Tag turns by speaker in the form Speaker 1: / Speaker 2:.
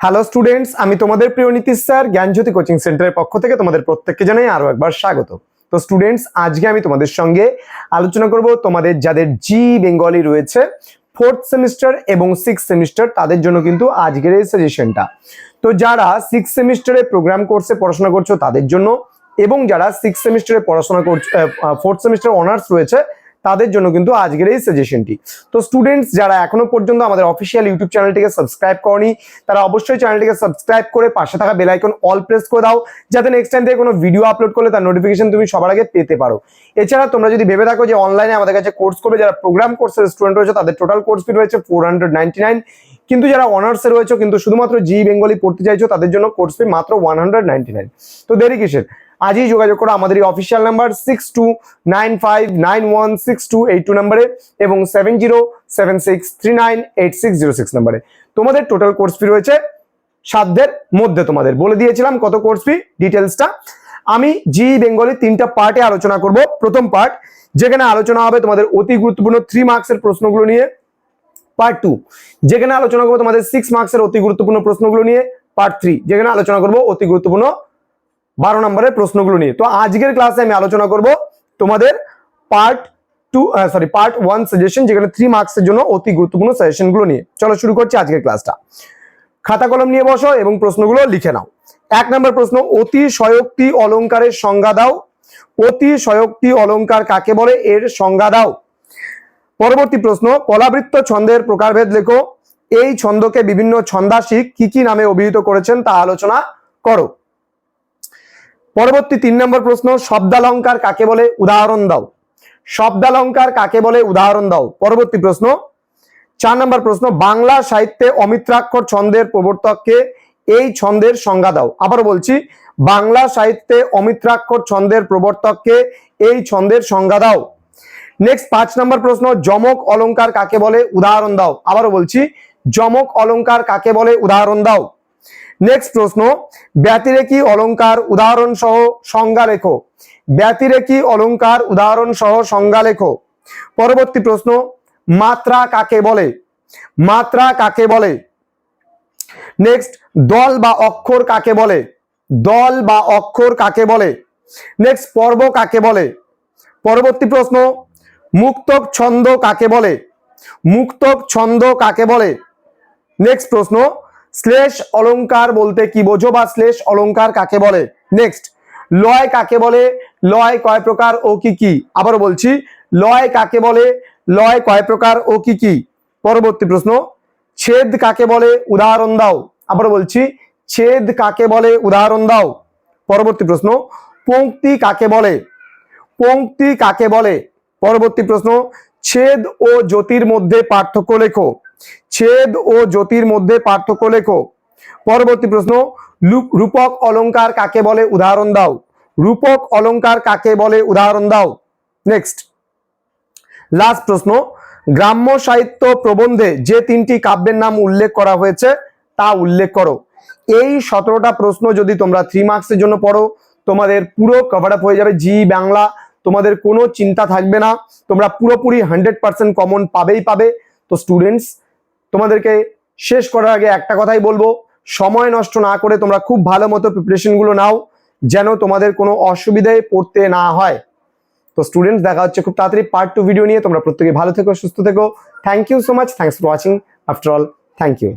Speaker 1: Hello students আমি তোমাদের প্রিয় নীতিশ স্যার, জ্ঞানজ্যোতি কোচিং সেন্টারের পক্ষ থেকে তোমাদের প্রত্যেককে জানাই আরও একবার স্বাগত। তো স্টুডেন্টস আজকে আমি তোমাদের সঙ্গে আলোচনা করব তোমাদের যাদের জি বেঙ্গলি রয়েছে ফোর্থ সেমিস্টার এবং সিক্স সেমিস্টার তাদের জন্য কিন্তু আজকের এই সাজেশনটা তো যারা সিক্স সেমিস্টারে প্রোগ্রাম কোর্সে পড়াশোনা করছ তাদের জন্য এবং যারা সিক্স সেমিস্টারে পড়াশোনা করছ ফোর্থ সেমিস্টার অনার্স রয়েছে তাদের জন্য কিন্তু আজকের এই সাজেশনটি তো স্টুডেন্টস যারা এখনও পর্যন্ত আমাদের অফিসিয়াল ইউটিউব চ্যানেলটিকে সাবস্ক্রাইব করনি, তারা অবশ্যই চ্যানেলটিকে সাবস্ক্রাইব করে পাশে থাকা বেল আইকন অল প্রেস করে দাও, যাতে নেক্সট টাইম থেকে কোনো ভিডিও আপলোড করলে তার নোটিফিকেশন তুমি সবার আগে পেতে পারো। এছাড়া তোমরা যদি ভেবে থাকো যে অনলাইনে আমাদের কাছে কোর্স করবে, যারা প্রোগ্রাম কোর্সের স্টুডেন্ট রয়েছে, তাদের টোটাল কোর্স ফি রয়েছে ফোর হান্ড্রেড নাইনটি নাইন কিন্তু যারা অনার্সে রয়েছে, কিন্তু শুধুমাত্র জি বেঙ্গলি পড়তে চাইছো, তাদের জন্য কোর্স ফি মাত্র ওয়ান হান্ড্রেড নাইন তো দেরি কিসের? আজই যোগাযোগ করো আমাদের এই official number six two nine five nine one six two eight two নাম্বারে এবং seven zero seven six three nine eight six zero six নাম্বারে তোমাদের টোটাল কোর্স ফি রয়েছে সাধ্যের মধ্যে তোমাদের। বলে দিয়েছিলাম কত কোর্স ফি ডিটেলসটা আমি জি বেঙ্গলি তিনটা পার্টে আলোচনা করব। প্রথম পার্ট যেখানে আলোচনা হবে তোমাদের অতি গুরুত্বপূর্ণ থ্রি মার্কসের প্রশ্নগুলো নিয়ে। পার্ট টু যেখানে আলোচনা করব তোমাদের সিক্স মার্কসের অতি গুরুত্বপূর্ণ প্রশ্নগুলো নিয়ে। পার্ট থ্রি যেখানে আলোচনা করব অতি গুরুত্বপূর্ণ বারো নম্বরের প্রশ্নগুলো নিয়ে। তো আজকের ক্লাসে আমি আলোচনা করব তোমাদের part two sorry part one suggestion যেখানে থ্রি মার্কসের জন্য অতি গুরুত্বপূর্ণ সাজেশনগুলো নিয়ে। চলো শুরু করছি আজকের ক্লাসটা খাতা কলম নিয়ে বসো এবং প্রশ্নগুলো লিখে নাও। এক নম্বর প্রশ্ন, অতি সয়োক্তি অলংকারের সংজ্ঞা দাও। অতি সয়োক্তি অলঙ্কার কাকে বলে? এর সংজ্ঞা দাও। পরবর্তী প্রশ্ন, কলাবৃত্ত ছন্দের প্রকারভেদ লেখো। এই ছন্দকে বিভিন্ন ছন্দাসিক কি কি নামে অভিহিত করেছেন তা আলোচনা করো। পরবর্তী তিন নম্বর প্রশ্ন, শব্দালঙ্কার কাকে বলে? উদাহরণ দাও। শব্দালঙ্কার কাকে বলে? উদাহরণ দাও। পরবর্তী প্রশ্ন, চার নম্বর প্রশ্ন, বাংলা সাহিত্যে অমিত্রাক্ষর ছন্দের প্রবর্তককে এই ছন্দের সংজ্ঞা দাও। আবার বলছি, বাংলা সাহিত্যে অমিত্রাক্ষর ছন্দের প্রবর্তককে এই ছন্দের সংজ্ঞা দাও। নেক্সট পাঁচ নম্বর প্রশ্ন, যমক অলঙ্কার কাকে বলে? উদাহরণ দাও। আবারও বলছি, যমক অলঙ্কার কাকে বলে? উদাহরণ দাও। নেক্সট প্রশ্ন, ব্যতিরেকি অলঙ্কার উদাহরণ সহ সংজ্ঞা লেখো। ব্যতিরেকি অলংকার উদাহরণ সহ সংজ্ঞা লেখো। পরবর্তী প্রশ্ন, মাত্রা কাকে বলে? মাত্রা কাকে বলে? নেক্সট দল বা অক্ষর কাকে বলে? দল বা অক্ষর কাকে বলে? নেক্সট পর্ব কাকে বলে? পরবর্তী প্রশ্ন, মুক্তক ছন্দ কাকে বলে? মুক্তক ছন্দ কাকে বলে? নেক্সট প্রশ্ন শ্লেষ অলংকার বলতে কি বোঝো বা শ্লেষ অলংকার কাকে বলে? নেক্সট লয় কাকে বলে? লয় কয় প্রকার ও কি কি? আবার বলছি, লয় কাকে বলে? লয় কয় প্রকার ও কি কি? পরবর্তী প্রশ্ন, ছেদ কাকে বলে? উদাহরণ দাও। আবার বলছি, ছেদ কাকে বলে? উদাহরণ দাও। পরবর্তী প্রশ্ন, পঙ্ক্তি কাকে বলে? পঙ্ক্তি কাকে বলে? পরবর্তী প্রশ্ন, ছেদ ও জ্যোতির মধ্যে পার্থক্য লেখো। ছেদ ও জ্যোতির মধ্যে পার্থক্য লেখো। পরবর্তী প্রশ্ন রূপক অলংকার কাকে বলে উদাহরণ দাও? রূপক অলংকার কাকে বলে উদাহরণ দাও? নেক্সট লাস্ট প্রশ্ন, গ্রাম্য সাহিত্য প্রবন্ধে যে তিনটি কাব্যের নাম উল্লেখ করা হয়েছে, তা উল্লেখ করো। এই সতেরোটা প্রশ্ন যদি তোমরা থ্রি মার্কসের জন্য পড়ো, তোমাদের পুরো কভার আপ হয়ে যাবে, জি, বাংলা। তোমাদের কোনো চিন্তা থাকবে না। তোমরা পুরোপুরি হান্ড্রেড পার্সেন্ট কমন পাবেই পাবে। তো স্টুডেন্টস তোমাদেরকে শেষ করার আগে একটা কথাই বলব। সময় নষ্ট না করে তোমরা খুব ভালো মতো প্রিপারেশনগুলো নাও, যেন তোমাদের কোনো অসুবিধায় পড়তে না হয়। তো স্টুডেন্টস দেখা হচ্ছে খুব তাড়াতাড়ি পার্ট টু ভিডিও নিয়ে। তোমরা প্রত্যেকে ভালো থেকো, সুস্থ থেকো। Thank you so much thanks for watching after all thank you